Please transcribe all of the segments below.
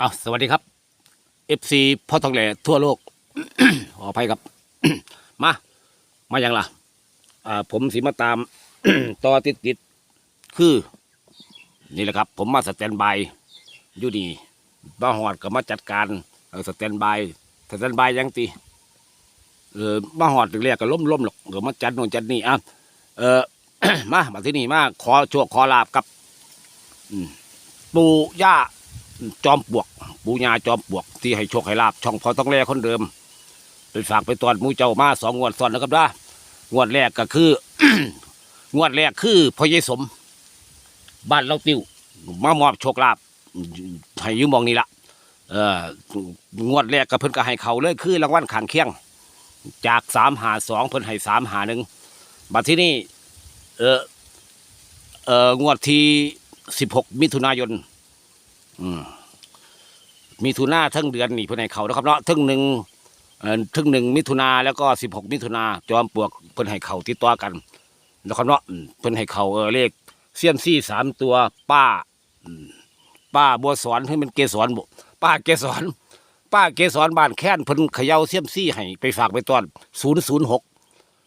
เอาสวัสดีครับ FC พ่อทองแหล่ทั่วโลก ขออภัยครับ มา มาอย่างล่ะ อ่า ผมสีมาตาม ต่อติดติดคือ นี่แหละครับ ผมมาสแตนบายอยู่นี่บ้าหอดก็มาจัดการสแตนบายสแตนบายยังตีเออบ้าหอดเรียกก็ล้มล้มหรอกเดี๋ยวมาจัดโน่นจัดนี่อะเออมามาที่นี่มาขอโชคขอลาบกับ ปู่ย่า จอมปวก ปูญาจอมปวก ที่ให้โชคให้ลาบช่องพอต้องแลคนเดิม ไปฝากไปตอนมูเจ้ามาสองงวดซ้อนนะครับด้างวดแรกก็คือ งวดแรกคือพ่อเยสม บ้านเราติวมามอบโชคลาภให้ยืมมองนี่ละเอองวดแรกก็เพิ่นก็ให้เขาเลยคือรางวัลขางเคียง จากสามหาสองเพิ่นให้สามหาหนึ่งบัดที่นี่เออเอองวดที่สิบหกมิถุนายน อืมมิถุนาทั้งเดือนนี่เพื่อนให้เขานะครับเนาะทั้งหนึ่งเอ่อทั้งหนึ่งมิถุนาแล้วก็สิบหกมิถุนาจอมปลวกเพื่อนให้เขาติดต่อกันนะครับเนาะอืมเพื่อนให้เขาเออเลขเซียมซี่สามตัวป้าอืมป้าบัวสอนให้มันเกสรบุป้าเกสรป้าเกสรบ้านแค้นเพิ่นเขย่าเซียมซี่ให้ไปฝากไปตอนศูนย์ศูนย์หก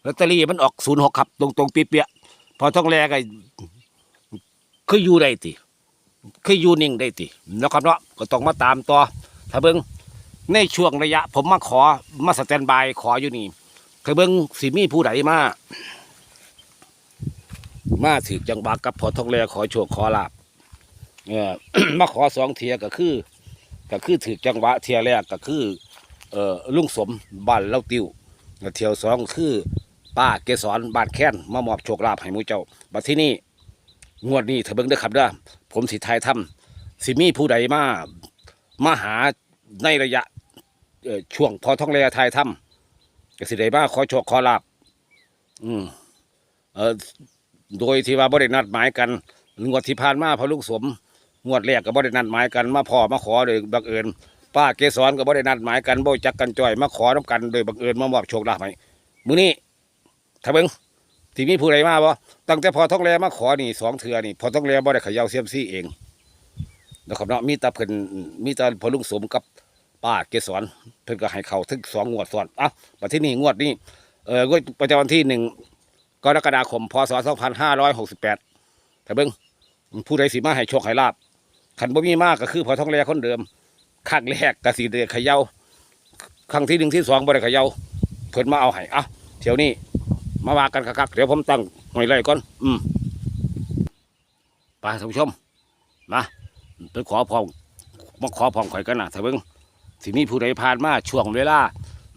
ลอตเตอรี่มันออกศูนย์หกครับ ตรงตรงๆเปียๆพอต้องแลก็คืออยู่ได้ติ คืออยู่นิ่งได้ตินะครับเนาะก็ต้องมาตามต่อถ้าเบิ้งในช่วงระยะ ผมมาขอมาสแตนบายขออยู่นี่ถ้าเบิ้งสิมีผู้ใดมามาถือจังบากกับพอทองแลขอโชคขอลาบเออมาขอสองเทียก็คือ ก็คือถือจังหวะเทียแรกก็คือ เอ่อลุงสมบ้านเล่าติวเทียวสองคือ ป้าเกสรบ้านแค้นมามอบโชคลาภให้มูเจ้าบัดที่นี่งวดนี้ถ้าเบิ้งได้ครับเด้อ ผมสิทายทำสิมีผู้ใดมามาหาในระยะช่วงพอท้องแลทายทำก็สิได้มาขอโชคขอลาบอืมเออโดยที่ว่าบ่ได้นัดหมายกันงวดที่ผ่านมาพอลูกสมงวดแรกก็บ่ได้นัดหมายกันมาพอมาขอโดยบังเอิญป้าเกสรก็บ่ได้นัดหมายกันโบ้จักกันจ่อยมาขอน้กันโดยบังเอิญมามอบโชคลาภให้มื้อนี้ถ้าเบิ่ง ที่มีผู้ใดมาบ่ตั้งแต่พอท้องแลมาขอนี่สองเทือนี่ พอท้องแลบ่ได้เขย่าเสียมซี่เองนะครับเนาะมีต่เพิ่นมีต่พอลุงสมกับป้าเกสรเพิ่นก็ให้เขาถึงสองงวดซ้อนอะบัดที่นี่งวดนี้เอ่องวดประจำวันที่หนึ่งกรกฎาคมพศสองพันห้าร้อยหกสิบแปดแต่เบิ่งผู้ใดสิมาให้โชคให้ลาบขันบ่มีมากก็คือพอท้องแลคนเดิมครั้งแรกก็สิได้เขย่าครั้งที่หนึ่งที่สองบ่ได้เขย่าเพิ่นมาเอาให้อะเที่ยวนี้ มาว่ากันคักๆเดี๋ยวผมตั้งหอยไรก่อน อืมไปท่านผู้ชม มาไปขอพองมาขอพองข่อยกันนะถ้าเบิ่งสิมีผู้ใดผ่านมาช่วงเวลา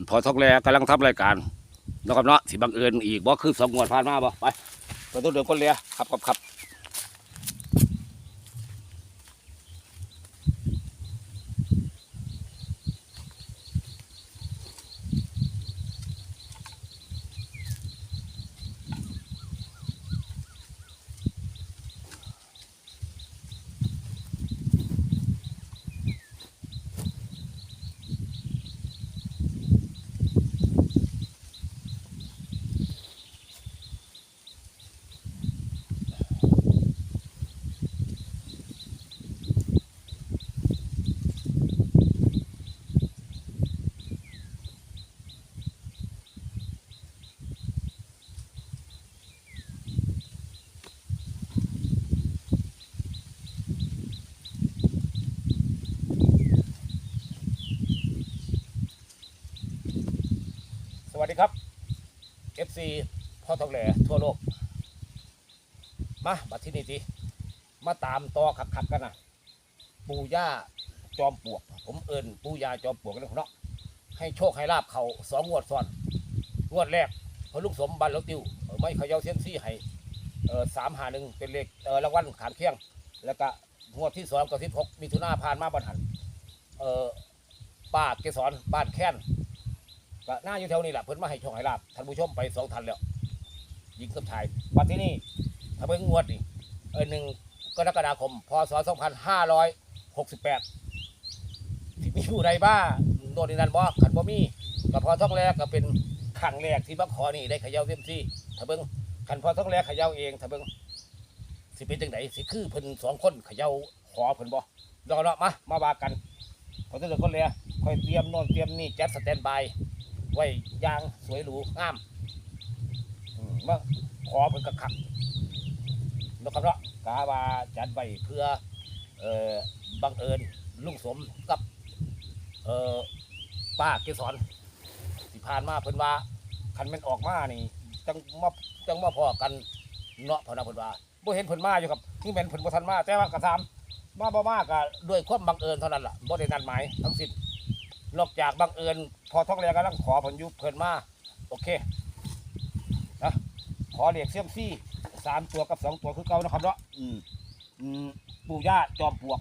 พอทองแลกำลังทำรายการนะครับเนาะสิบังเอิญอีกบ่คือสองงวดผ่านมาบ่ไปไปต้นเดือนก้นเลียครับครับครับ ครับ FC พ่อทองแหล่ทั่วโลก มาบัดที่นี่ทีมาตามต่อขักๆกันนะปู่ย่าจอมปลวก ผมเอิญปู่ย่าจอมปลวกกันเนาะให้โชคให้ลาบเขาสองงวดซ้อนงวดแรกพอลูกสมบันแล้วติวไม่เขย่าเซียมซี่ให้สามหาหนึ่งเป็นเลขเออรางวัลขางเคียง แล้วก็งวดที่สองกับที่หกมีทุนาผ่านมาบันหันเออป้าเกสรบ้านแค้น ก็น่าอยู่แถวนี้แหละเพิ่นมาให้โชคให้ลาบท่านผู้ชมไปสองทันแล้วยิงกับชายมาที่นี่ถ้าเพิ่งงวดนี่เออหนึ่งกรกฎาคมพศสองพันห้าร้อยหกสิบแปดที่มีผู้ใดบ้าโน่นนี่นั่นบ่ขันบ่มีก็พอท้องแรกก็เป็นครั้งแรกที่มาขอนี่ได้ขย่าเต็มที่ถ้าเบิ่งขันพอท้องแรกขย่าเองถ้าเบิ่งสิเป็นจังไดสิคือเพิ่นสองคนขย่าขอเพิ่นบ่รอเนาะมามาว่ากันพอจะเดินคนเลยค่อยเตรียมโน่นเตรียมนี่จัดสแตนบาย ไว้อยางสวยหรูงามอืมมาขอเป็นกระคักแล้วก็เนาะกาว่าจัดไว้เพื่อเอ่อบังเอิญลุงสมกับเอ่อป้าเกสรที่ผ่านมาเพิ่นว่าคันแมันออกมานี่จังมาจังมาพอกันเนาะพอนะเพิ่นว่าบ่เห็นเพิ่นมาอยู่ครับที่แม่นเพิ่นบ่ทันมาแต่ว่ากระทำมาบ่มาก็ด้วยความบังเอิญเท่านั้นล่ะบ่ได้นัดหมายทั้งสิ้น นอกจากบังเอิญพอท้องเรียกำลังขอเพิ่นอยู่เพิ่นมาโอเคนะขอเรียกเซียมซี่สามตัวกับสองตัวคือเก่านะครับเนาะอืมอืมปู่ย่าจอมปลวก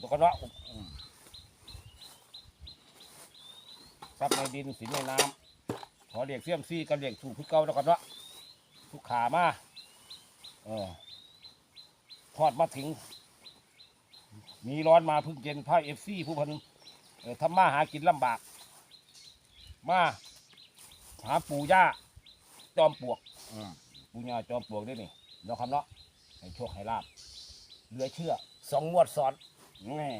ตัวกันเนาะอืมทรัพย์ในดินสินในน้ำขอเรียกเสียมซี่กันเรียกถูกคือเก่าแล้วกันเนาะทุกขามาเออทอดมาถึง มีร้อนมาเพึ่งเย็นผ้าเอฟซีผู้พันเออทำมาหากินลำบาก มาหาปู่ย่าจอมปลวกอืมปู่ย่าจอมปลวกด้วยนี่เนาะครับเนาะให้โชคให้ลาบเหลือเชื่อสองงวดซ้อนแน่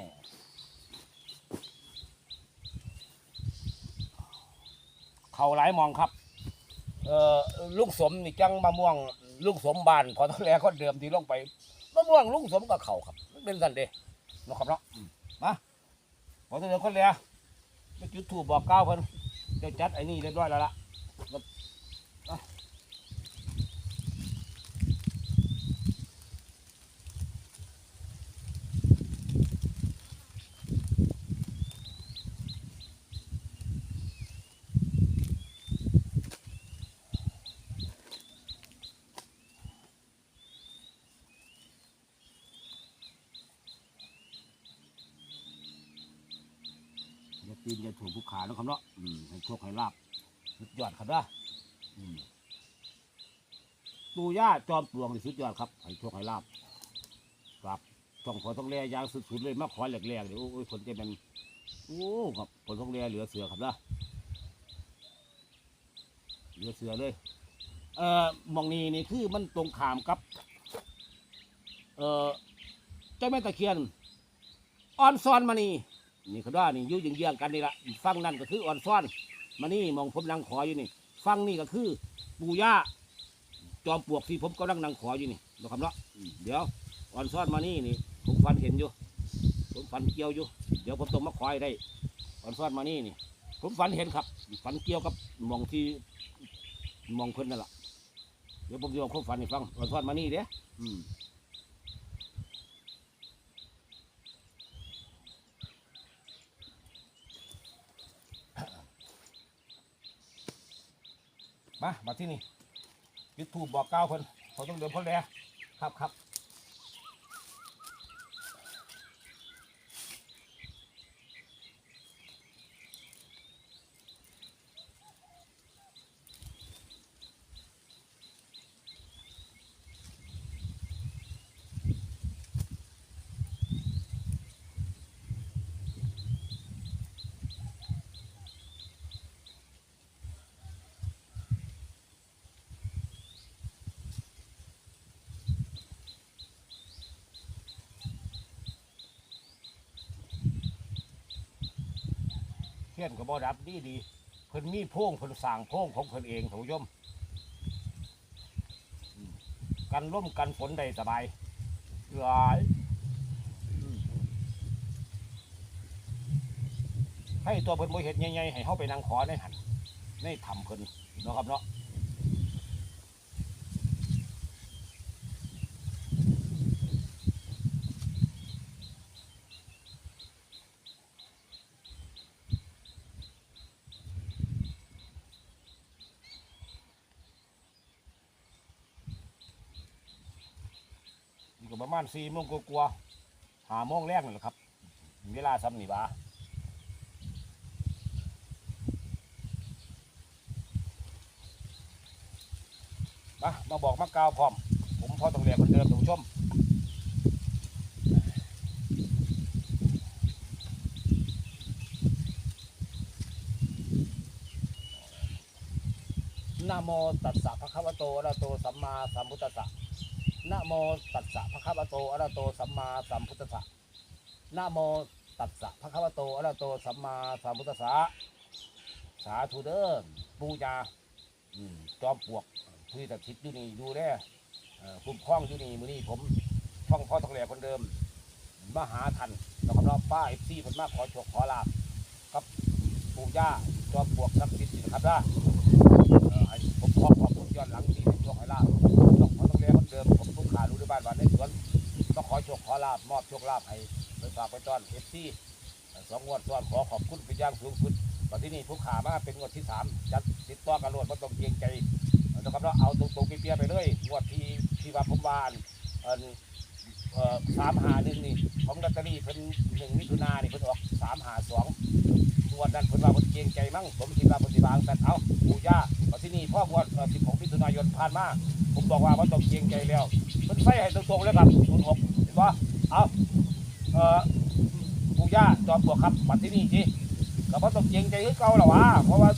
เขาหลายมองครับ เอ่อลุงสมนี่จังมะม่วงลุงสมบานพอตอนแรกคนเดิมที่ลงไปมะม่วงลุงสมกับเขาครับมันเป็นสันเดะเนาะครับเนาะ อืมมาพอเสนอคนเรียไปจุดถูกบอกเก้าเพิ่นเจะจัดไอ้นี่เรียบร้อยแล้วล่ะแล้วอะอย่าปีนอย่าถูกภูขา เนาะครับเนาะอืมให้โชคให้ลาบสุดยอดครับนะอืมปู่ย่าจอมปลวงนี่สุดยอดครับให้โชคให้ลาบครับต้องขอต้องแลยางสุดๆเลยมาขอแหลกๆเดี๋ยวโอ้ยคนจะเป็นโอ้ครับผลต้องแลเหลือเสือครับนะเหลือเสือเลย เอ่อมองนี้นี่คือมันตรงขามกับ เอ่อเจ้าแม่ตะเคียนออนซอนมานี่ นี่เขาว่านี่ยู่ยิงเยี่ยงกันนี่ละฟังนั่นก็คืออ่อนซอน มานี่มองผมนั่งขออยู่นี่ ฟังนี่ก็คือ ปู่ย่าจอมปลวกที่ผมก็นั่งนั่งขออยู่นี่นะครับเนาะเดี๋ยวอ่อนซอนมานี่นี่ผมฟันเห็นอยู่ ผมฟันเกี่ยวอยู่ เดี๋ยวผมต้องมาคอยได้อ่อนซอนมานี่นี่ ผมฝันเห็นครับฝันเกี่ยวกับมองที่มองเพิ่นนั่นแหละเดี๋ยวผมจะบอกความฝันให้ฟังวันทอดมานี่เด้อืม มามาที่นี่ยุดทูบบอกเก้าคนเขาต้องเดินพ้นแล้วครับครับ บ่ดับดีดีเพิ่นมีโพงเพิ่นสร้างโพงของเพิ่นเองท่านผู้ชมกันร่มกันฝนได้สบายหลายให้ตัวเพิ่นโมเห็ดใหญ่ๆให้เข้าไปนั่งขอในหันในถ้ำเพิ่นเนาะครับเนาะ นี่ก็ประมาณ สี่โมงกลัวาๆหาโมงแรกนี่แหละครับ เวลาซ้ำนี่บ้ามามาบอกมากาวพร้อม ผมพอต้องเรียนเหมือนเดิมท่านผู้ชมนะโมตัสสะภะคะวะโตอะระหะโตสัมมาสัมพุทธัสสะ นะโมตัสสะภะคะวะโตอะระโตสัมมาสัมพุทธัสสะนะโมตัสสะพระคัมภโตอะระโตสัมมาสัมพุทธัสสะสาธุเด้อปูญาจอมปลวกพื้นตะทิศอยู่นี่ดูแน่คุ้มครองอยู่นี่มือนี้ผมท่องพ่อทองแหล่คนเดิมมหาทันแล้วก็รอบป้าเอฟซีเพิ่นมากขอโชคขอลาบกับปู่ย่าจอมปลวกศักดิ์สิทธิ์นี่นะครับนะผมขอขอบคุณย้อนหลังที่ให้โชคให้ลาบ ขารู้ด้วยบ้านวันในสวนต้องขอโชคขอลาบมอบโชคลาภให้ไปฝากไปต้อนเอฟซีสองงวดซ้อนขอขอบคุณเป็นอย่างสูงสุดตอนที่นี่ผู้ขามาเป็นงวดที่สามจัดติดต่อกันรวดมาต้องเกรงใจนะครับเราเอาตรงๆเปียไปเลยงวดที่ที่ว่าผมวานเออสามหาหนึ่งนี่ของลอตเตอรี่เพิ่นหนึ่งมิถุนาเนี่ยเพิ่นออกสามหาสอง วดนั้นเพิ่นว่าเพิ่นเกรงใจมั้งผมคิดว่าเพิ่นสิบางแต่เอ้าปู่ย่าตอนที่นี่พ่องวดสิบหกมิถุนายนผ่านมาผมบอกว่าว่าต้องเกรงใจแล้วเพิ่นใส่ให้ตรงๆเลยครับศูนย์หกเห็นปะเอ้าเอ่อปู่ย่าจอมปลวกครับบัดที่นี่จีก็บ่ต้องเกรงใจคือเก่าหรอวะเพราะว่า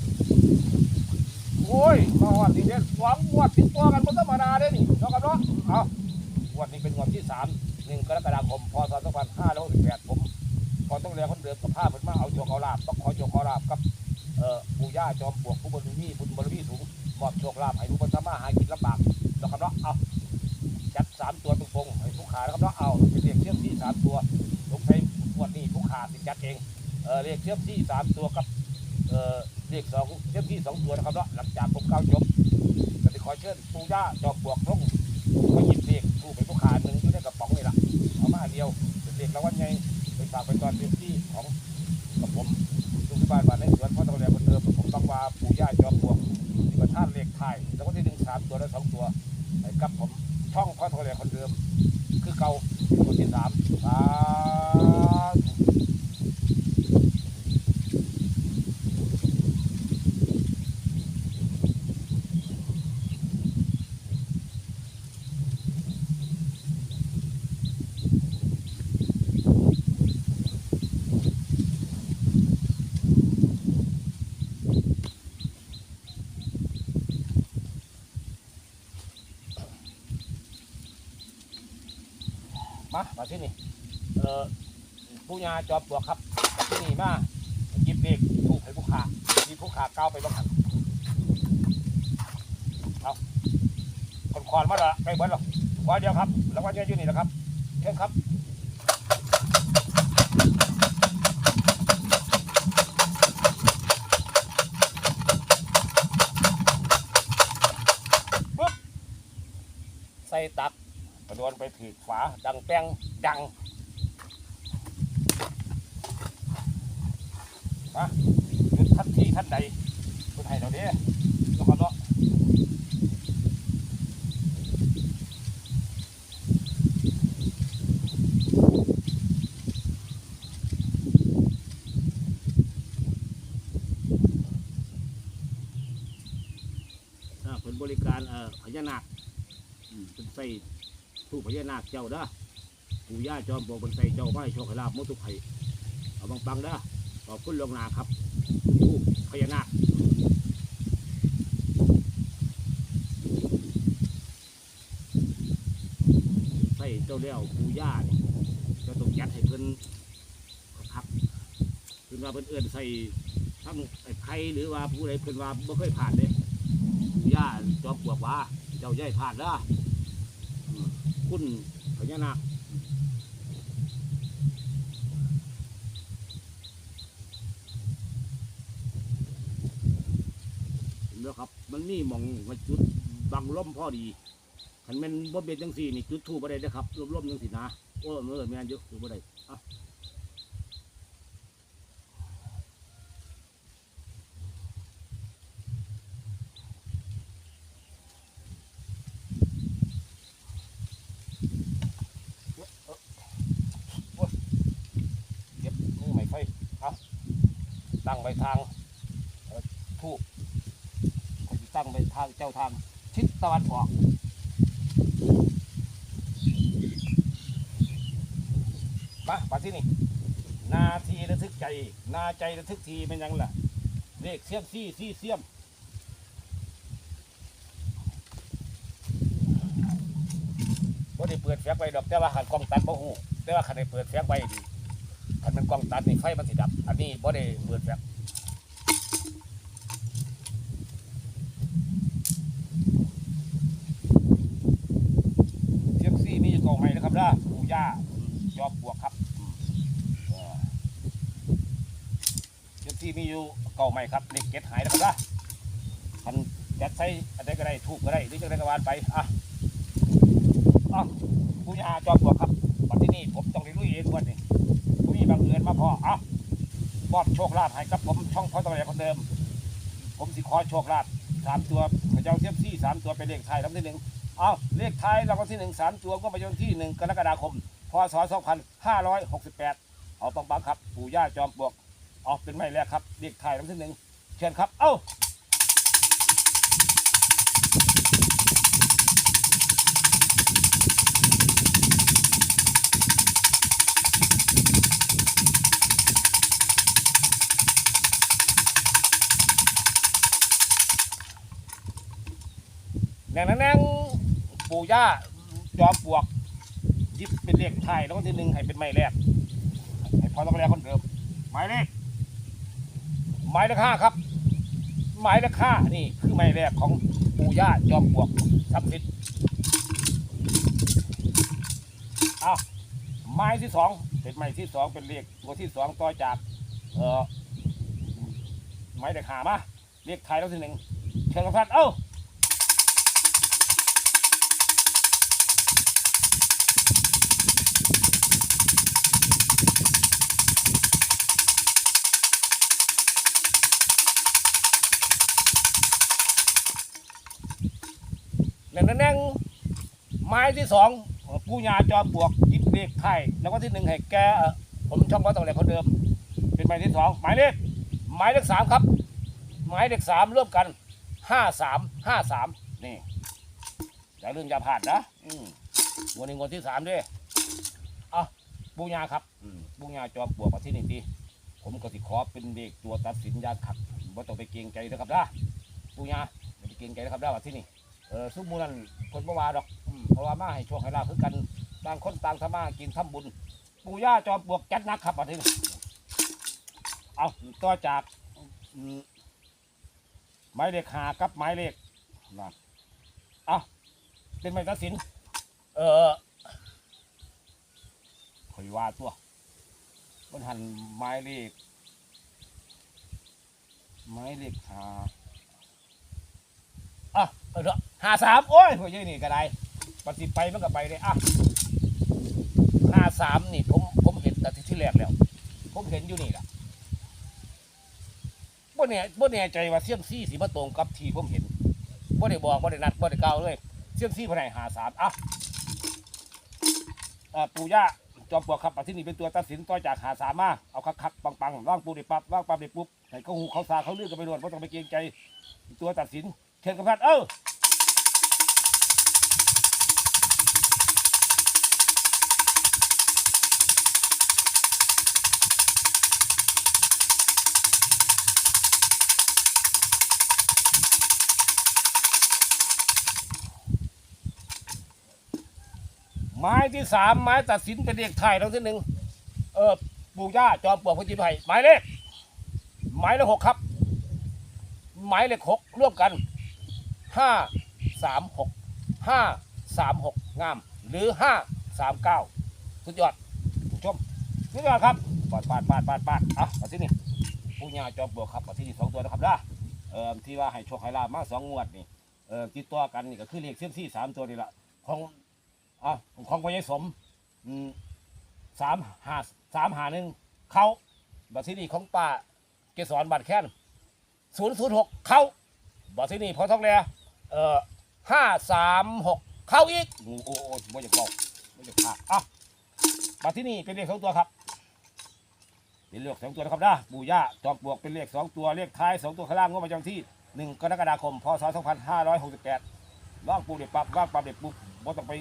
โอ้ยมาฮอดนี่เด้สองงวดติดตัวกันบ่ธรรมดาเด้นี่เนาะครับเนาะเอางวดนี้เป็นงวดที่สามหนึ่งกรกฎาคมพศ2568ผม พอนต้องเรียกคนเดิมกับผ้าเพิ่นมาเอาโชคเอาลาบต้องขอโชคขอลาบกับเอ่อปู่ย่าจอมปลวกผู้บุญมีบุญบารมีสูงมอบโชคลาภให้ผู้คนทำมาหากินลำบากเนาะครับเนาะเอาจัดสามตัวตรงๆให้ผู้ขานะครับเนาะเอาเรียกเชือมที่สามตัวลงไปวดนี้ผู้ขาสิจัดเองเออเลขเชือมที่สามตัวกับเออเลขสองเชือมที่สองตัวนะครับเนาะหลังจากผมเก้าจบก็จะขอเชิญปู่ย่าจอมปลวกลงมาหยิบเลขผู้เป็นผู้ขาหนึ่งอยู่ในกระป๋องนี่แหละเอามาเดียวเป็นเลขรางวัลใหญ่ไป ฝากไปตอนเชื่อมที่ของกับผมดูที่บ้านบ้านในสวนพ่อตองแหลคนเดิมผมต้องว่าปู่ย่าจอมปลวกที่ประท่านเลขไทยแล้วก็ที่หนึ่งสามตัวและสองตัวให้กับผมช่องพ่อตองแหลคนเดิม คือเก่าคนที่สามสาธุ มามาที่นี่เอ่อผู้ยาจอบปลวกครับที่นี่มาหยิบเลขถูกให้ผู้ขามีผู้ขาก้าวไปบ้างหันเอาคนคอนมาละไปเบิดหรอกว่าเดียวครับ แล้วว่าเดียวอยู่นี่แหละครับเชิญครับ ไปถีบฝาดังแป้งดังมาหยุดทันทีท่านใดคุณให้เราเด้แล้วก็เนาะอ่าเป็นบริการเอ่อพญานาคเป็นใส่ ผู้พญานาคเจ้าเด้อปู่ย่าจอมปลวกบนใส่เจ้าไม้โชคให้ลาบมุทุกไข่เอาบังปังเด้อขอบคุณลวงนาครับผู้พญานาคใส่เจ้าเลี้ยวปู่ย่านี่เจะต้องยัดให้เพิ่นครับเพิ่นว่าเพิ่นเอื้อนใส่ทั้งไอ้ไข่หรือว่าผู้ใดเพิ่นว่าบ่เคยผ่านเลยปู่ย่าจอมปลวกว่าเจ้าใหญ่ผ่านเด้อ คุณพญานาคเห็นไหมครับ มันนี่มองมาจุดบังล่มพอดีขันแม่นบ่เบ็ดจังสี่นี่จุดทูบอะไรนะครับล่มล่มๆจังสี่นะโอ้เมื่อแม่นเยอะทูบอะไรอะเก็บนี่ไม่ไฟเอาตั้งไปทางเอ่อทูบตั้งไปทาง เจ้าทางทิศตะวันออกมามาที่นี่นาทีระทึกใจ นาใจระทึกทีเป็นยังล่ะเลขเสียมซี่ซี่เสียมว่าได้เปิดแฟกไว้ดอกแต่ว่าหันกล้องตัดบ่หูแต่ว่าขันได้เปิดแฟกไว้ดีคันมันกล้องตัดนี่ไฟมันสิดับ อันนี้บ่ได้เปิดแบบเสียงซี่มีอยู่กองใหม่นะครับล่ะปู่ย่าจอมปลวกครับอืมเออเสียงซี่มี อยู่เก่าใหม่ครับเล็กเก็ตหายนะครับล่ะคันยัดใส่อะไรก็ได้ถูกก็ได้หรือจะได้กระวานไปอะอะปู่ย่าจอมปลวกครับวันที่นี่ผมต้องได้ลุยเองวันนี้ผู้มีบังเอิญมาพออ้ามอบโชคลาภให้กับผมช่องพอตะแหลคนเดิม ผมสิขอโชคลาภสามตัวพระเจ้าเทียมซี่สามตัวเป็นเลขไทายลำที่หนึ่งเอาเลขไทายรางวัลที่หนึ่งสามตัวก็ไปวันที่หนึ่งกรกฎาคม พศสองพันห้าร้อยหกสิบแปดเอาปังปังๆครับ ปู่ย่าจอมปลวก ออกเป็นไม่แรกครับเลขไทายรางวัลที่หนึ่งเชิญครับ เอ้าแนงแน่งปู่ย่าจอมปลวกยิบเป็นเลขไทยแล้วก็ที่หนึ่งให้เป็นไม้แรกให้พอต้องแรกคนเดิมหมายเลข หมายเลขห้าครับ หมายเลขห้านี่คือไม้แรกของปู่ย่าจอมปลวกศักดิ์สิทธิ์เอาไม้ที่สองเป็นไม้ที่สองเป็นเลขตัวที่สองต่อจากเอ่อไม้เลขหามาเลขไทยแล้วที่หนึ่งเชิญครับท่านเอ้า ไม้ที่สองผู้ยาจอมปลวกยิบเลขไทยแล้วก็ที่หนึ่งให้แกเอ่อผมช่องก็ต้องแหลกคนเดิม เป็นไม้ที่สองหมายเลขหมายเลขสามครับ หมายเลขสามร่วมกันห้าสามห้าสามนี่อย่าลืมอย่าผ่านนะอืมงวดนี้งวดที่สามด้วยอะปูญาครับอืมปูญาจอมปลวกมาที่นี่ดีผมก็สิขอเป็นเด็กตัวตัดสินยาขัดว่าต้องไปเกรงใจนะครับนะปูญาไม่ไปเกรงใจนะครับนะว่าที่นี่เออซุมมูนันคนบ่ว่าดอกอืม เพราะว่ามาให้โชคให้ลาภคือกันต่างคนต่างทำมากินทำบุญ ปู่ย่าจอมปลวกจัดหนักครับอันนี้เอาต่อจากอืมหมายเลขหากับหมายเลขนะเอาเป็นไม้ตัดสิน เออคอยว่าตัวมันหันหมายเลขหมายเลขหาอะเออเถอห้าสามโอ้ยพวกยี่นี่ก็ได้ ปฏิไปมันก็ไปเลยอะห้าสามนี่ผมผมเห็นแต่ที่ที่แรกแล้ว ผมเห็นอยู่นี่แหละบ่เนี่ยบ่แน่ใจว่าเสี่ยมซี่สีมาตรงกับทีผมเห็นบ่ได้บอกบ่ได้นัดบ่ได้กล่าวเลยเสี่ยมซี่ภายในหาสามอะอ่าปู่ย่าจอมปลวกครับอันที่นี่เป็นตัวตัดสินต่อจากหาสามมาเอาคักๆปังๆว่างปูได้ปั๊บว่างปับได้ปุ๊บให้เขาหูเขาซาเขาเลือกกันไปรวดเพราะต้องไปเกรงใจ ตัวตัดสินเชิญกับท่านเออ ไม้ที่สามไม้ตัดสินเป็นเลขไทายทั้งที่หนึ่งเออปู่ย่าจอมปลวกพระจิตไผ่หมายเลขหมายเลขหกครับ หมายเลขหกร่วมกันห้าสามหกห้าสามหกงาม หรือห้าสามเก้าสุดยอดผู้ชมสุดยอดครับปาดปาดปาดปาดปาดอะมาที่นี่ผู้ญาจอมบวกครับมาที่นี่สองตัวนะครับนะเอ่อที่ว่าให้โชคให้ลาบมาสองงวดนี่เอ่อติดตัวกันนี่ก็คือเลขเส้นที่สามตัวนี่แหละของ อะของพญายสมอืมสามหาสามหาหนึ่งเขาบัตรที่นี่ของป้าเกสรบัตรแค้นศูนย์ศูนย์หกเข้าบอสที่นี่พอท้องแล้วเอ่อห้าสามหกเข้าอีกโอ้โหไม่อยากบอกไม่อยากพาดอะมาที่นี่เป็นเลขสองตัวครับเป็นเลขสองตัวนะครับนะปู่ย่าจอมปลวกเป็นเลขสองตัวเลขท้ายสองตัวข้างล่างงวดประจำที่หนึ่งกรกฎาคมพศสองพันห้าร้อยหกสิบแปดว่างปูเด็ดปับว่างปับเด็ดปุ๊บบ่ต้องไป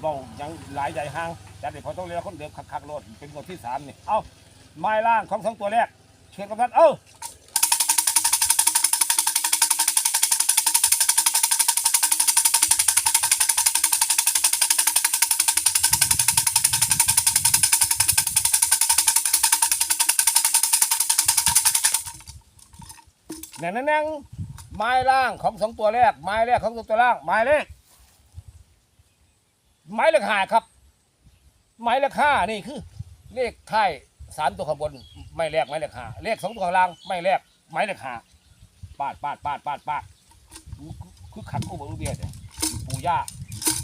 เบาหยังหลายใหญ่ห้างแต่เด็กพอต้องเรียกคนเดือบคักๆโลดเป็นตัวที่สามนี่เอาไม้ล่างของสองตัวแรกเชิญกำนันเอ้าแน่นแน่งไม้ล่างของสองตัวแรก ไม้แรกของสองตัวล่าง ไม้เลข ไม้เลขห้าครับไม้เลขห้านี่คือ เลขท้ายสามตัวข้างบนไม่แรกไม้เลขห้าเลขสองตัวข้างล่างไม่แรกไม้เลขห้าปาดปาดปาดปาดปาดคือขันกูบอกเบียเนี่ยปู่ย่า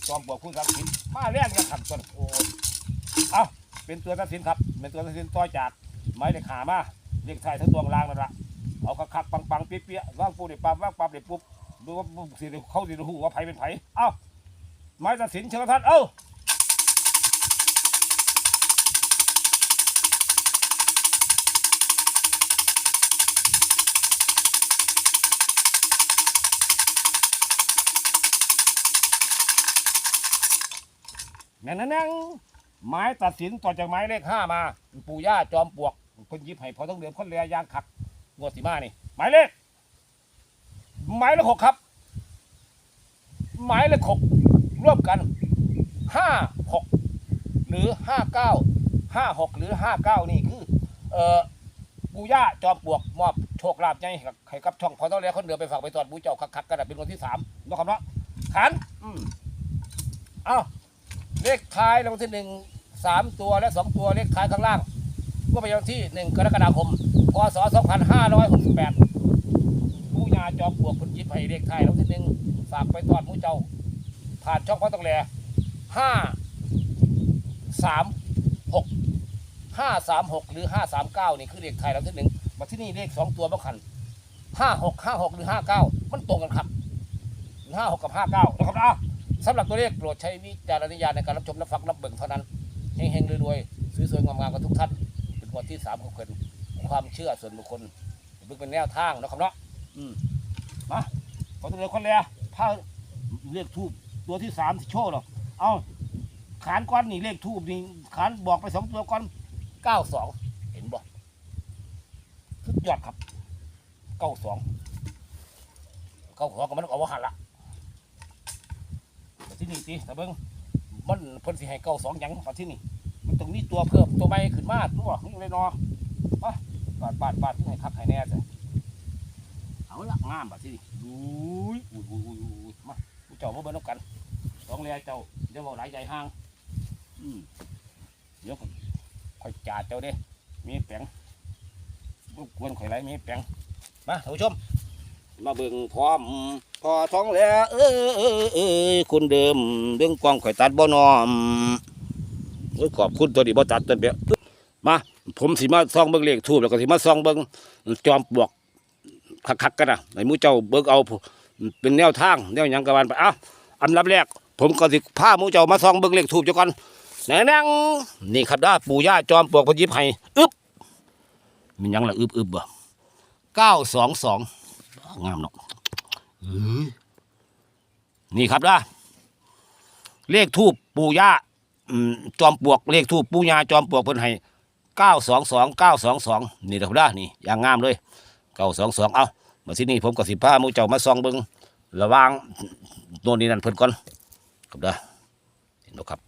จอมปวกคุณทักษิณมาแรกยังขันต้นโอ้เอาเป็นตัวตัดสินครับ เป็นตัวตัดสินต่อจากไม้เลขห้ามาเลขท้ายทั้งตัวล่างนั่นละเอาคักๆปังๆเปี้ยว่างปูเด็ปั๊บว่างปั๊บเด็ปุ๊บดูว่าสิเขาสิรู้ว่าไผเป็นไผเอ้า ไม้ตัดสินเชิญท่านเอ้านั่นนั่งไม้ตัดสินต่อจากไม้เลขห้ามา ปู่ย่าจอมปลวกคนยิบให้พอต้องเดือมคนเรียยางขักงวดสีมานี่หมายเลขหมายเลขหกครับ หมายเลขหก ร่วมกันห้าหกหรือห้าเก้าห้าหกหรือห้าเก้านี่คือ เอ่อปูย่าจอมปลวกมอบโชคลาภให้กับให้กับช่องพอต้องเรียกคนเดือไปฝากไปตรวจบูเจ้าคักๆกันนะเป็นคนที่สามนะครับเนาะขันอืมเอ้าเลขท้ายรางวัลที่หนึ่งสามตัวและสองตัวเลขท้ายข้างล่างเมื่อประจำวันที่หนึ่งกรกฎาคมพศ2568ผู้ยาจอมปลวกคุณยิบให้เรียกไทายแล้วที่หนึ่งฝากไปตอดหมูเจ้า ผ่านช่องพ่อต้องแลห้าสามหกห้าสามหกหรือห้าสามเก้านี่คือเลขไทยแล้วที่หนึ่งมาที่นี่เลขสองตัวบังคันห้าหกห้าหกหรือห้าเก้ามันตรงกันครับห้าหกกับห้าเก้านะครับนะสำหรับตัวเลขโปรดใช้วิจารณญาณในการรับชมและฟังรับเบิ่งเท่านั้นเฮงๆรวยๆสวยๆงามๆกันทุกท่านเป็นวันที่สามของเพิ่นความเชื่อส่วนบุคคลเพิ่งเป็นแนวทางนะครับเนาะอืมมาขอตัวเดียวคนเลยผ้าเลขทูบ ตัวที่สามที่โชว์หรอเอาขานก้อนนี่เลขทูบนี่ขานบอกไปสองตัวก้อนเก้าสองเห็นบ่สุดยอดครับเก้าสองเก้าสองก็มันเอาว่าหันละที่นี่สิแต่เบิ้งมันเพิ่นสิให้เก้าสองยังมาที่นี่มันตรงนี้ตัวเพิ่มตัวใหม่ขึ้นมาตัวนี่เลยเนาะมาบาดบาดบาดที่ไหนคักให้แน่จ้ะเอาละงามแบาดที่นี่อุ้ยอุ้ยอุ้ยอุ้ยอุ้ยมาเจ้ามาเบิ่งกัน สองเรียเจ้าเดี๋ยวบอกหลายใจห่างอืมเดี๋ยวค่อยจ่าเจ้าเด้ มีแปงรบกวนข่อยไรมีแปงมาท่านผู้ชม มาเบิ่งพร้อม พอท้องแล้ว เอ้ยเอ้ยเอ้ยคุณเดิมเรื่องกวางข่อยตัดบ่นอมโอ้ยขอบคุณตัวนี้บ่ตัดต้นเปียมา ผมสิมาซองเบิ่งเลขทูบแล้วก็สิมาซองเบิ่งจอมปลวกคักๆกันนะไอ้มูเจ้าเบิ่งเอาเป็นแนวทางแนวยังกะวันไปเอ้าอันดับแรก ผมก็สิพามูเจ้ามาซองเบิ่งเลขทูบเจ้าก่อนแน่นังนี่ครับด้าปู่ย่าจอมปลวกพยิบให้อึบมีหยังล่ะอึบอึบบ่เก้าสองสองงามเนาะนี่ครับด้าเลขทูบปู่ย่าจอมปลวกเลขทูปปูญาจอมปลวกเพิ่นให้เก้าสองสองเก้าสองสองนี่ครับด้อนี่อย่างงามเลยเก้าสองสองเอามาที่นี่ผมกับสิพามูเจ้ามาซองเบิงระวางโน่นนี่นั่นเพิ่นก่อน ครับเด้อเห็นบ่ครับ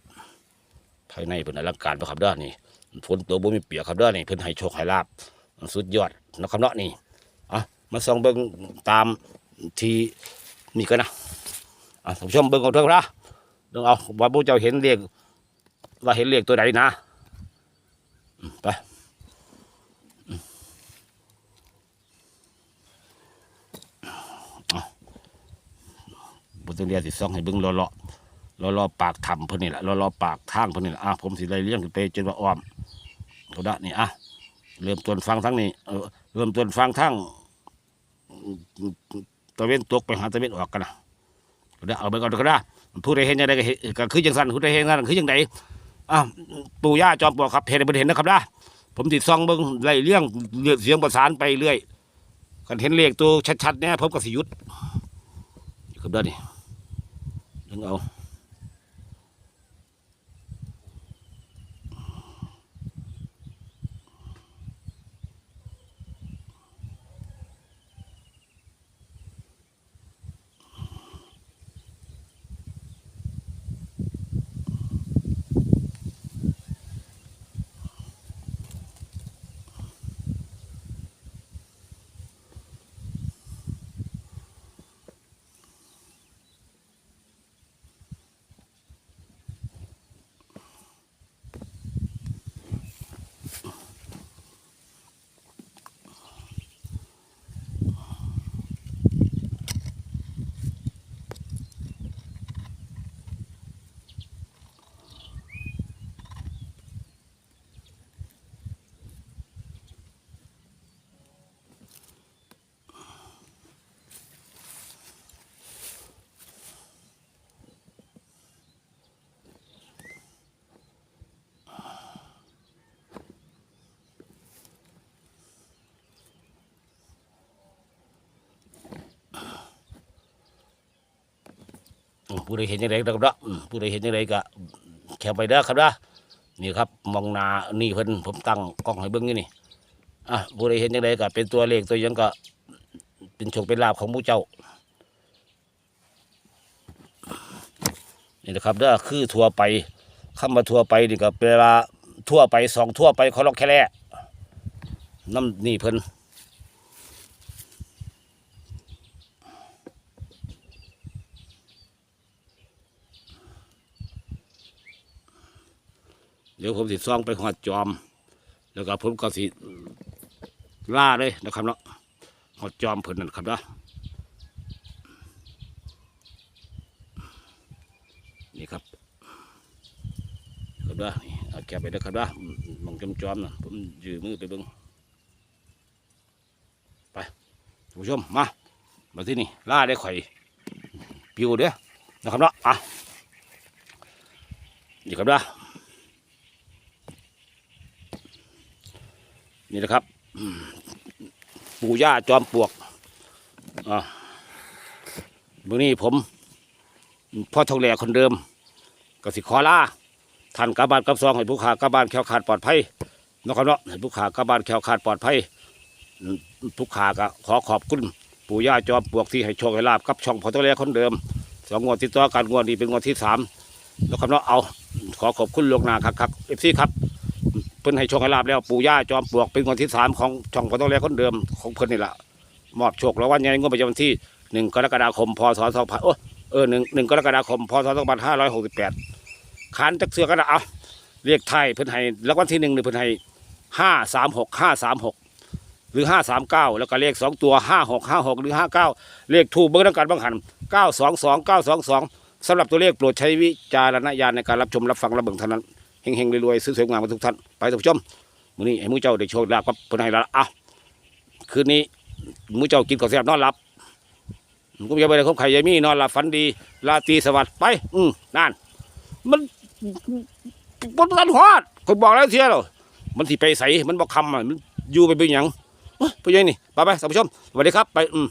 ภายในเพิ่นอลังการบ่ครับเด้อนี่ฝนตัวบ่มีเปียกครับเด้อนี่เพิ่นให้โชคให้ลาบสุดยอดนะครับเนาะนี่เอามาซองเบิงตามที่นี่กันนะอะท่านผู้ชมเบิ่งเอาเถอะครับเบิ่งเอาว่าหมูเจ้าเห็นเลขว่าเห็นเลขตัวใดนะไปอืมเอาบุตรเรียสิซ่องให้เบิ่งรอรอ รอรอปากถ้ำเพิ่นนี่แหละรอรอปากทางเพิ่นนี่แหละอะผมสิไล่เลี้ยงขึ้นไปจนว่าอ้อมเขาดะนี่อะเริ่มต้นฟังทั้งนี้เออเริ่มต้นฟังทั้งตะเวนตกไปหาตะเวนออกกันนะเขาดะเอาไปก่อนก็ได้ผู้ใดเห็นยังไงก็เห็นก็คือจังสันผู้ใดเห็นยังไงคือจังไดอะปู่ย่าจอมปลวกครับเห็นให้เพิ่นเห็นนะครับนะผมติดซองเบิ่งไล่เลี้ยงเสียงประสานไปเรื่อยกันเห็นเลขตัวชัดๆเนี่ยผมก็สิยุดอยู่ครับด้อนี่ดึงเอา ผู้ใดเห็นยังไงนะครับเนาะอืมผู้ใดเห็นยังไงก็แคปไปเด้อครับเด้อนี่ครับมองนานี่เพิ่นผมตั้งกล้องให้เบิ่งอยู่นี่อะผู้ใดเห็นยังไงก็เป็นตัวเลขตัวยังก็เป็นโชคเป็นลาภของผู้เจ้านี่นะครับเด้อคือทั่วไปคำว่าทั่วไปนี่ก็เวลาทั่วไปสองทั่วไปเขาล็อกแค่แร่น้ำนี่เพิ่น ดี๋ยวผมสิซ่องไปหอดจอม แล้วก็ผมก็สิล่าเลยนะครับเนาะหอดจอมเพิ่นนั่นครับเนาะนี่ครับครับเด้อนี่เอาแกไปเด้อครับเด้ออืมองจอมจอมนะผมยืมมือไปเบิ่งไปผู้ชมมามาที่นี่ล่าได้ข่อยปิวเด้อนะครับเนาะอะนี่ครับเด้อ นี่นะครับปู่ย่าจอมปลวกอะมื่อนี้ผมพ่อทองแหล่คนเดิมกสิขอลาท่านกลับานกับซองให้ผู้ขากลับานแคล้วขาดปลอดภัยนะครับเนาะให้ผู้ขากลับานแคล้วขาดปลอดภัยผู้ขาก็ขอขอบคุณปู่ย่าจอมปลวกที่ให้โชคให้ลาบกับช่องพ่อตัวแรกคนเดิมสองงวดติดต่อกันงวดนี้เป็นงวดที่สามนะครับเนาะเอาขอขอบคุณลวงนาครับครับเอฟซีครับ เพิ่นให้โชคให้ลาบแล้วปู่ย่าจอมปลวกเป็นงวดที่สามของช่องพอตัวแรกคนเดิมของเพิ่นนี่แหละมอบโชครางวัลใหญ่งวดประจำวันที่หนึ่งกรกฎาคมพศสองพันโอ้เออหนึ่งหนึ่งกรกฎาคมพศสองพันห้าร้อยหกสิบแปดขานจักเสือกันนะเอาเรียกไทยเพิ่นให้รางวัลที่หนึ่งเนี่ยเพิ่นให้ห้าสามหกห้าสามหกหรือห้าสามเก้าแล้วก็เลขสองตัวห้าหกห้าหกหรือห้าเก้าเลขถูกเบิ้งต้องการบังหันเก้าสองสองเก้าสองสองสำหรับตัวเลขโปรดใช้วิจารณญาณในการรับชมรับฟังรับเบิ่งเท่านั้น เฮงๆรวยๆซื้อสวยงามกันทุกท่านไปท่านผู้ชมมื้อนี้ให้มื้อเจ้าได้โชคลาภกับเพิ่นให้แล้วอะคืนนี้มื้อเจ้ากินข้าวแซ่บนอนหลับกูอย่าไปเลยคบไข่ยายมี่นอนหลับฝันดีราตรีสวัสดิ์ไป อืมนั่นมันบนทันฮอดคนบอกแล้วเสียแล้วมันสิไปใสมันบอกคำอะมันอยู่ไปเป็นหยังเฮ้ยไปยังนี่ไปไปท่านผู้ชมสวัสดีครับไปอืม